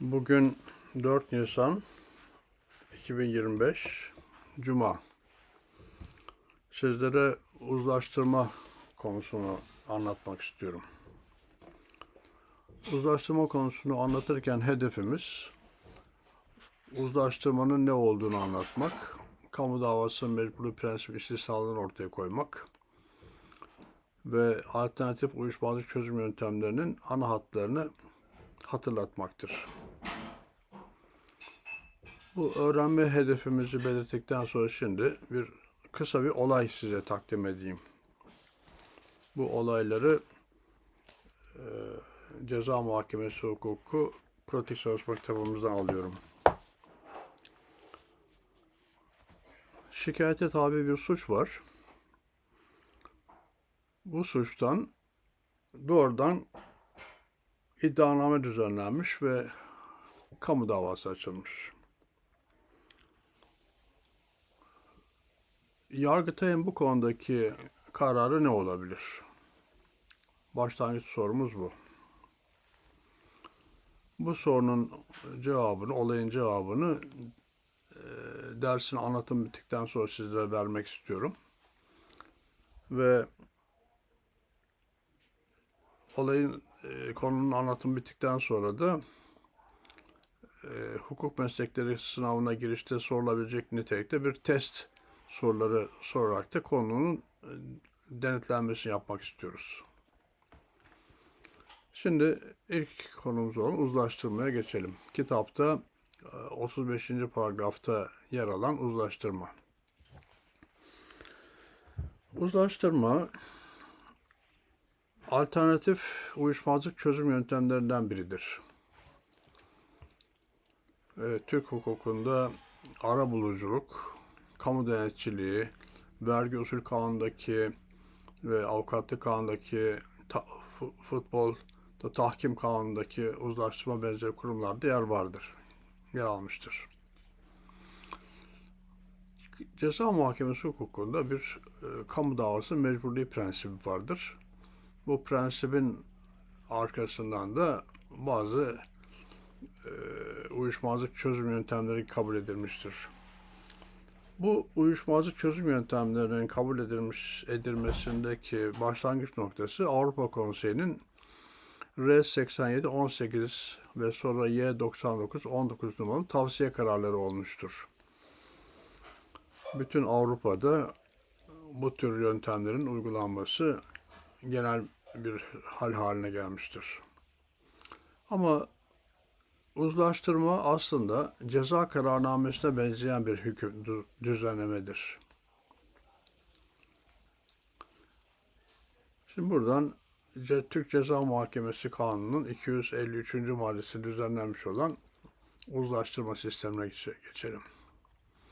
Bugün 4 Nisan 2025 Cuma. Sizlere uzlaştırma konusunu anlatmak istiyorum. Uzlaştırma konusunu anlatırken hedefimiz uzlaştırmanın ne olduğunu anlatmak, kamu davası mecburi prensip istisnalarını ortaya koymak ve alternatif uyuşmazlık çözüm yöntemlerinin ana hatlarını hatırlatmaktır. Bu öğrenme hedefimizi belirttikten sonra şimdi bir kısa bir olay size takdim edeyim. Bu olayları e, ceza muhakemesi hukuku pratik çalışma kitabımızdan alıyorum. Şikayete tabi bir suç var. Bu suçtan doğrudan iddianame düzenlenmiş ve kamu davası açılmış. Yargıtay'ın bu konudaki kararı ne olabilir? Başlangıç sorumuz bu. Bu sorunun cevabını, olayın cevabını e, dersin anlatım bittikten sonra sizlere vermek istiyorum. Ve olayın e, konunun anlatımı bittikten sonra da e, hukuk meslekleri sınavına girişte sorulabilecek nitelikte bir test soruları sorarak da konunun e, denetlenmesini yapmak istiyoruz. Şimdi ilk konumuz olan uzlaştırmaya geçelim. Kitapta e, 35. paragrafta yer alan uzlaştırma. Uzlaştırma alternatif uyuşmazlık çözüm yöntemlerinden biridir. Türk hukukunda ara buluculuk, kamu denetçiliği, vergi usul kanundaki ve avukatlık kanundaki ta, fu- futbol da tahkim kanundaki uzlaştırma benzeri kurumlarda yer vardır. Yer almıştır. Ceza muhakemesi hukukunda bir e, kamu davası mecburluğu prensibi vardır. Bu prensibin arkasından da bazı e, uyuşmazlık çözüm yöntemleri kabul edilmiştir. Bu uyuşmazlık çözüm yöntemlerinin kabul edilmiş edilmesindeki başlangıç noktası Avrupa Konseyi'nin R87-18 ve sonra Y99-19 numaralı tavsiye kararları olmuştur. Bütün Avrupa'da bu tür yöntemlerin uygulanması genel bir hal haline gelmiştir. Ama uzlaştırma aslında ceza kararnamesine benzeyen bir hüküm dü- düzenlemedir. Şimdi buradan Türk Ceza Muhakemesi Kanunu'nun 253. maddesi düzenlenmiş olan uzlaştırma sistemine geçe- geçelim.